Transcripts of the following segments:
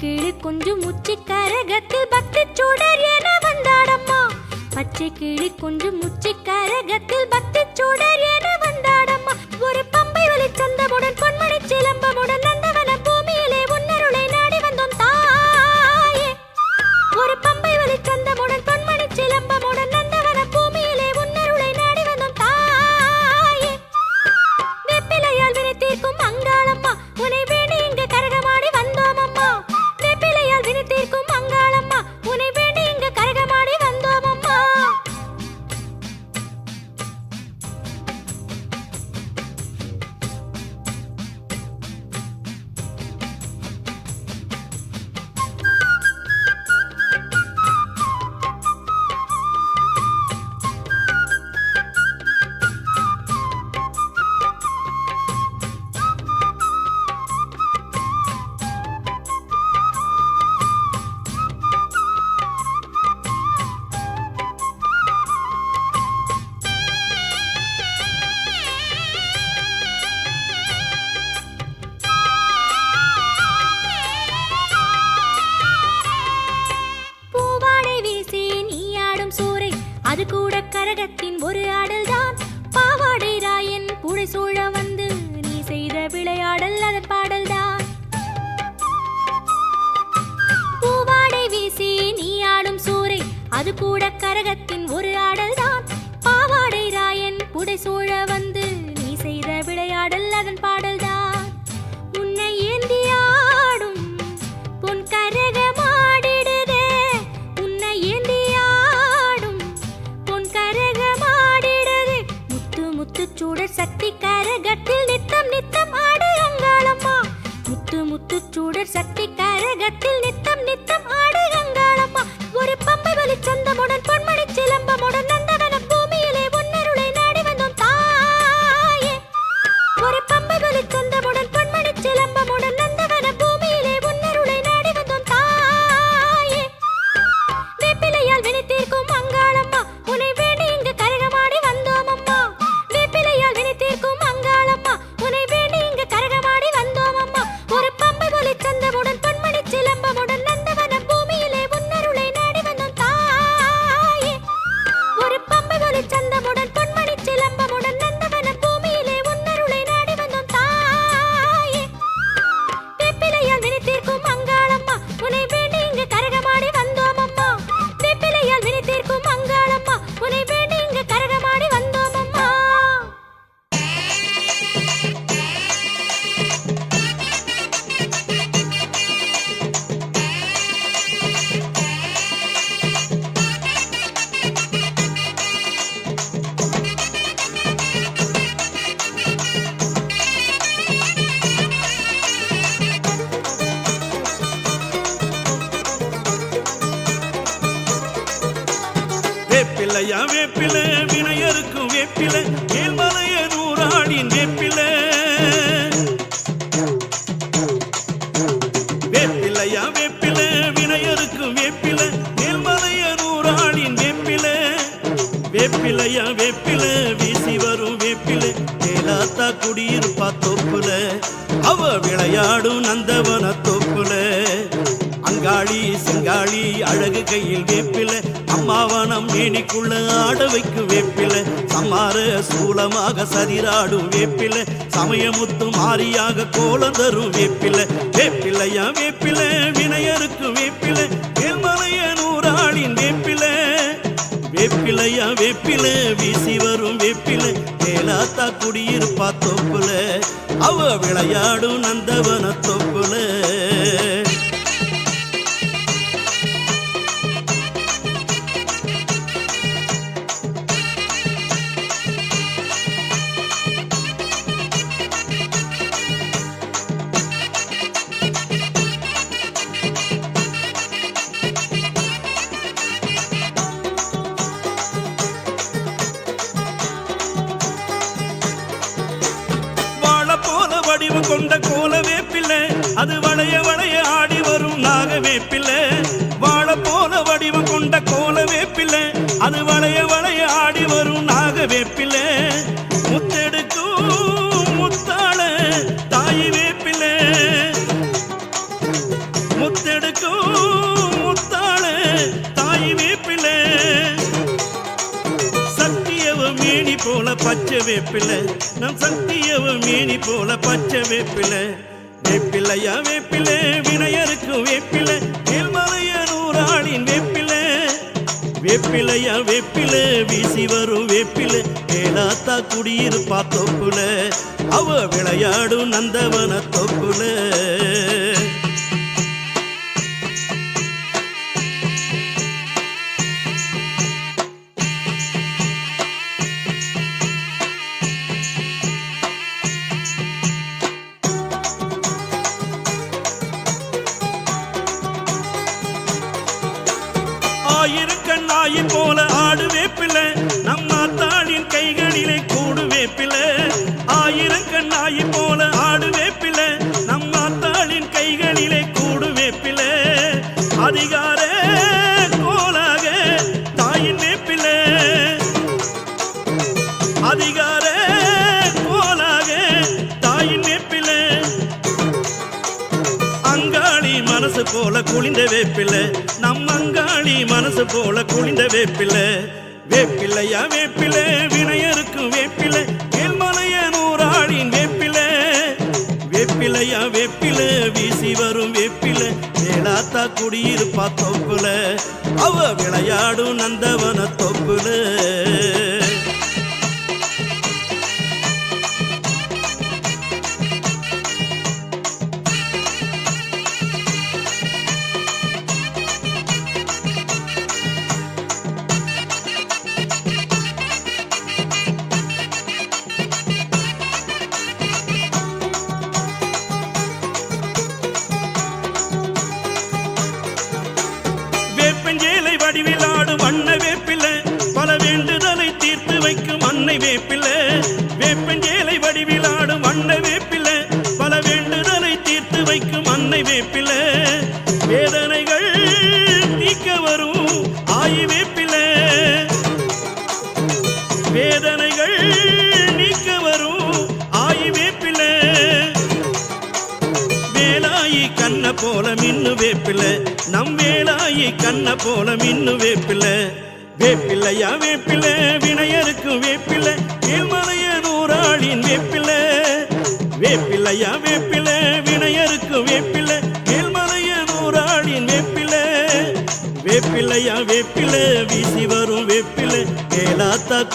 கிளி குஞ்சு முச்சி கரகத்தில் பக்தி சூடர் என வந்தாடம்மா. பச்சை கிளி குஞ்சு முச்சி கரகத்தில் பக்தி சூடர் என தரும் வேப்பில வேப்பிலையா வேப்பில வினையருக்கு வேப்பில வேல்மலைய நூறாளின் வேப்பில. வேப்பிலையா வேப்பில வீசி வரும் வேப்பில வேலாத்தா குடியிருப்பா தொப்புல அவ விளையாடும் நந்தவன தொப்புல பச்சை வேப்பில வேப்பிலையா வேப்பில. வினையருக்கு வேப்பில மேல்மலைய நூறாளின் வேப்பில. வேப்பிலையா வேப்பில வீசி வரும் வேப்பில. வேலாத்தா குடியிருப்பா தொப்புல அவ விளையாடும் நந்தவன வேப்பில நம்ம தாளின் கைகளிலே கூடு வேப்பில ஆயிரம் கண்ணாயி போல ஆடு வேப்பில நம்ம தாளின் கைகளிலே கூடு வேப்பில அதிகார கோலாக தாயின் வேப்பில அதிகார கோலாக தாயின் வேப்பில அங்காளி மனசு போல குளிந்த வேப்பில. மனசு போல குளிந்த வேப்பில. வேப்பிலையா வேப்பில? வினையருக்கும் வேப்பில. மேல்மலைய நூறாளின் வேப்பில. வேப்பிலையா வேப்பில? வீசி வரும் வேப்பில. வேளாத்தா குடியிருப்பா தொப்புல அவ விளையாடும் நந்தவன தொப்புல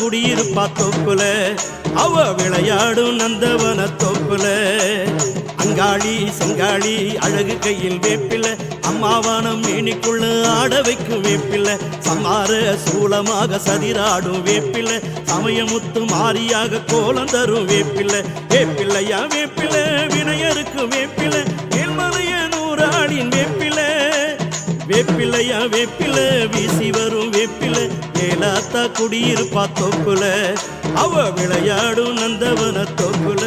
குடியிருப்பா தொப்புல அவ விளையாடும் நந்தவன தொப்புல அங்காளி செங்காளி அழகு கையில் வேப்பில. அம்மாவானம் மேனிக்குள்ள ஆட வைக்கும் வேப்பில. சமார சூளமாக சதிராடும் வேப்பில. சமயமுத்து மாறியாக கோலம் தரும் வேப்பில. வேப்பில்லையா வேப்பில? வினையருக்கு வேப்பில. மேல்மலைய நூறாளின் வேப்பில. வேப்பில்லையா வேப்பில? வீசி வரும் வேப்பில. ஏலாத்தா குடியிருப்பா தொப்புல அவ விளையாடும் நந்தவன தொப்புல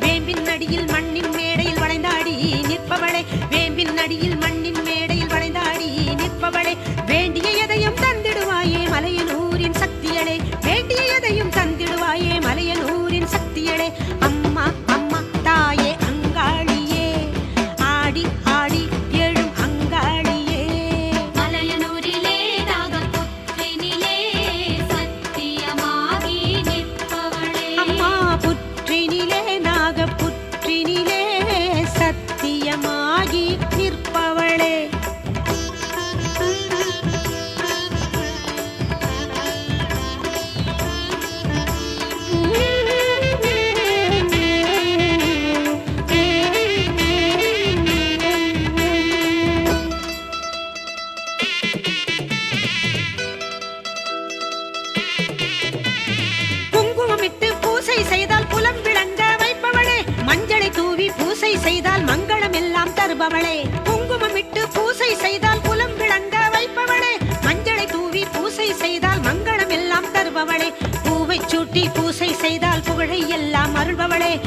வேம்பின் அடியில் மண்ணின் வைப்பவளே. குங்குமமிட்டு பூசை செய்தால் புலம் விளங்க வைப்பவளே. மஞ்சளை தூவி பூசை செய்தால் மங்களம் எல்லாம் தருபவளே. பூவை சூட்டி பூசை செய்தால் புகழை எல்லாம் அருள்பவளே.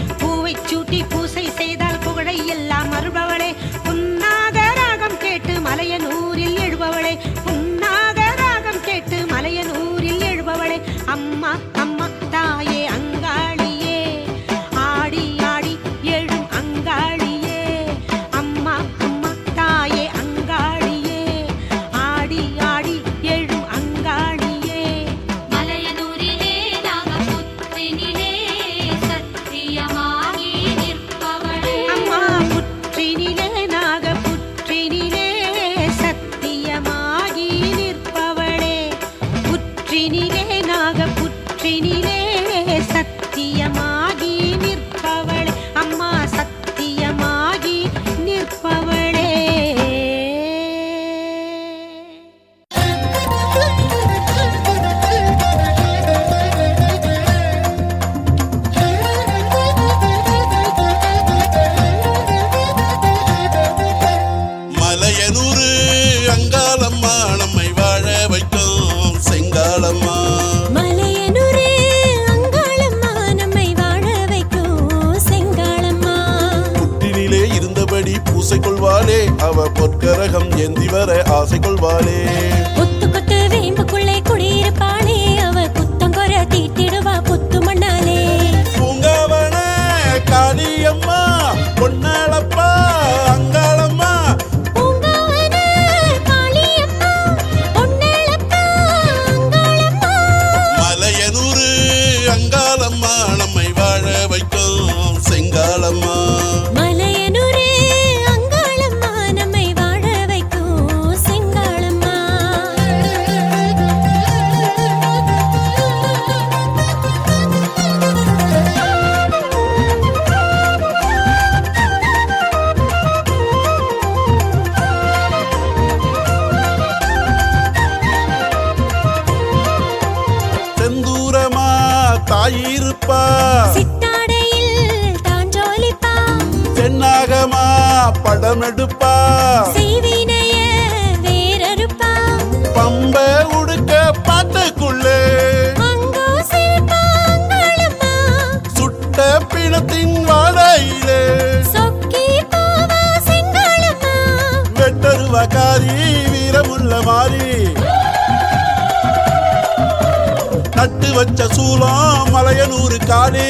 வச்ச சூலம் மலையனூர் காளி.